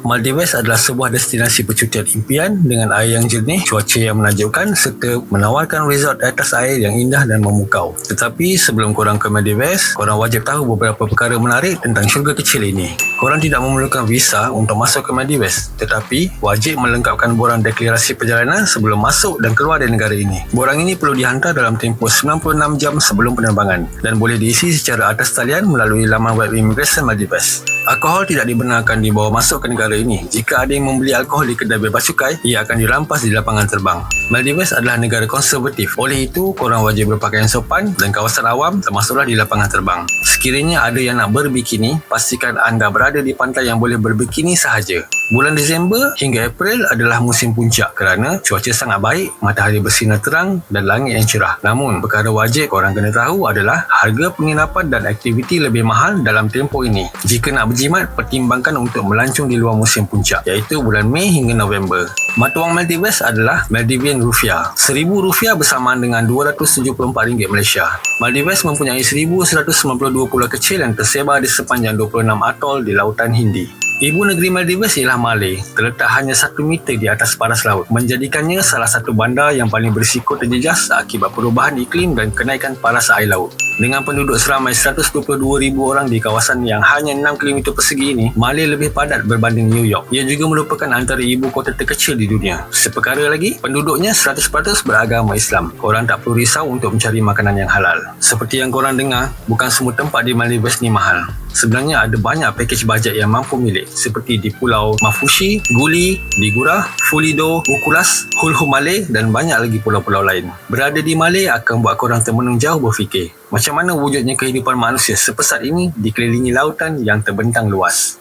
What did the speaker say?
Maldives adalah sebuah destinasi percutian impian dengan air yang jernih, cuaca yang menakjubkan serta menawarkan resort atas air yang indah dan memukau. Tetapi sebelum korang ke Maldives, korang wajib tahu beberapa perkara menarik tentang syurga kecil ini. Korang tidak memerlukan visa untuk masuk ke Maldives, tetapi wajib melengkapkan borang deklarasi perjalanan sebelum masuk dan keluar dari negara ini. Borang ini perlu dihantar dalam tempoh 96 jam sebelum penerbangan dan boleh diisi secara atas talian melalui laman web Immigration Maldives. Alkohol tidak dibenarkan dibawa masuk ke negara ini. Jika ada yang membeli alkohol di kedai bebas cukai, ia akan dirampas di lapangan terbang. Maldives adalah negara konservatif. Oleh itu, korang wajib berpakaian sopan dan kawasan awam termasuklah di lapangan terbang. Sekiranya ada yang nak berbikini, pastikan anda berada di pantai yang boleh berbikini sahaja. Bulan Disember hingga April adalah musim puncak kerana cuaca sangat baik, matahari bersinar terang dan langit yang cerah. Namun, perkara wajib korang kena tahu adalah harga penginapan dan aktiviti lebih mahal dalam tempoh ini. Jika nak berjimat, pertimbangkan untuk melancong di luar musim puncak, iaitu bulan Mei hingga November. Mata wang Maldives adalah Maldivian Rupiah. RM1,000 rupiah bersamaan dengan RM274 Malaysia. Maldives mempunyai 1192 pulau kecil yang tersebar di sepanjang 26 atol di Lautan Hindi. Ibu negeri Maldives ialah Malay, terletak hanya satu meter di atas paras laut, menjadikannya salah satu bandar yang paling berisiko terjejas akibat perubahan iklim dan kenaikan paras air laut. Dengan penduduk seramai 122,000 orang di kawasan yang hanya 6 km persegi ini, Malay lebih padat berbanding New York. Ia juga merupakan antara ibu kota terkecil di dunia. Seperkara lagi, penduduknya 100% beragama Islam. Korang tak perlu risau untuk mencari makanan yang halal. Seperti yang korang dengar, bukan semua tempat di Maldives ni mahal. Sebenarnya ada banyak pakej bajet yang mampu milik seperti di Pulau Mafushi, Guli, Digura, Fulido, Ukulas, Hulhu Malay dan banyak lagi pulau-pulau lain. Berada di Malay akan buat korang termenung jauh berfikir macam mana wujudnya kehidupan manusia sepesat ini dikelilingi lautan yang terbentang luas.